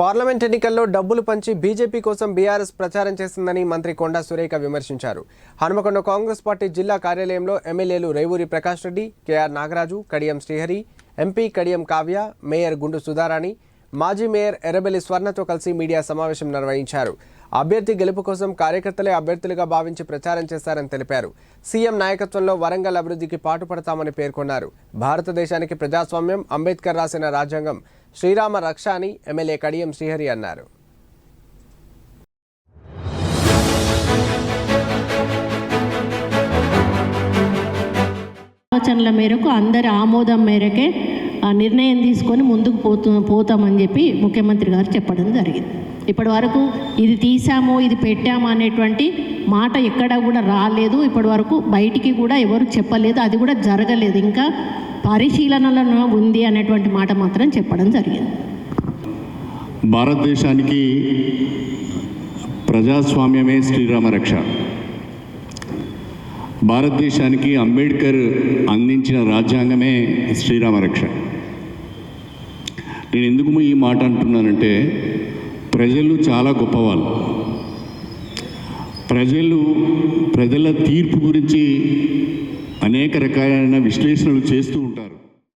Parliament ఎన్నికల్లో డబ్బులు పంచి బీజేపీ కోసం బీఆర్ఎస్ ప్రచారం చేసిందని మంత్రి కొండా సురేఖ విమర్శించారు. హనుమకొండ కాంగ్రెస్ పార్టీ జిల్లా కార్యాలయంలో ఎమ్మెల్యేలు Revuri Prakash Reddy KR Nagaraju Kadiyam Srihari MP Kadiyam Kavya mayor Gundu Sudharani మాజీ మేయర్ ఎర్రబెల్లి స్వర్ణతో కలిసి మీడియా సమావేశం నిర్వహించారు. అభ్యర్థి గెలుపు కోసం కార్యకర్తలే అభ్యర్థులుగా భావించి ప్రచారం చేశారని తెలిపారు. సీఎం నాయకత్వంలో వరంగల్ అభివృద్ధికి పాటుపడతామని పేర్కొన్నారు. భారతదేశానికి ప్రజాస్వామ్యం అంబేద్కర్ రాసిన రాజ్యాంగం శ్రీరామ రక్ష అని ఎమ్మెల్యే కడియం శ్రీహరి అన్నారు. ఆలోచనల మేరకు అందరి ఆమోదం మేరకే ఆ నిర్ణయం తీసుకొని ముందుకు పోతూ పోతామని చెప్పి ముఖ్యమంత్రి గారు చెప్పడం జరిగింది. ఇప్పటి వరకు ఇది తీసాము ఇది పెట్టాము అనేటువంటి మాట ఎక్కడా కూడా రాలేదు. ఇప్పటి వరకు బయటికి కూడా ఎవరు చెప్పలేదు అది కూడా జరగలేదు. ఇంకా పరిశీలనలో ఉంది అనేటువంటి మాట మాత్రం చెప్పడం జరిగింది. భారతదేశానికి ప్రజాస్వామ్యమే శ్రీరామ రక్ష. భారతదేశానికి అంబేద్కర్ అందించిన రాజ్యాంగమే శ్రీరామ రక్ష. నేను ఎందుకు ఈ మాట అంటున్నానంటే ప్రజలు చాలా గొప్పవాళ్ళు. ప్రజలు ప్రజల తీర్పు గురించి అనేక రకాలైన విశ్లేషణలు చేస్తూ ఉంటారు.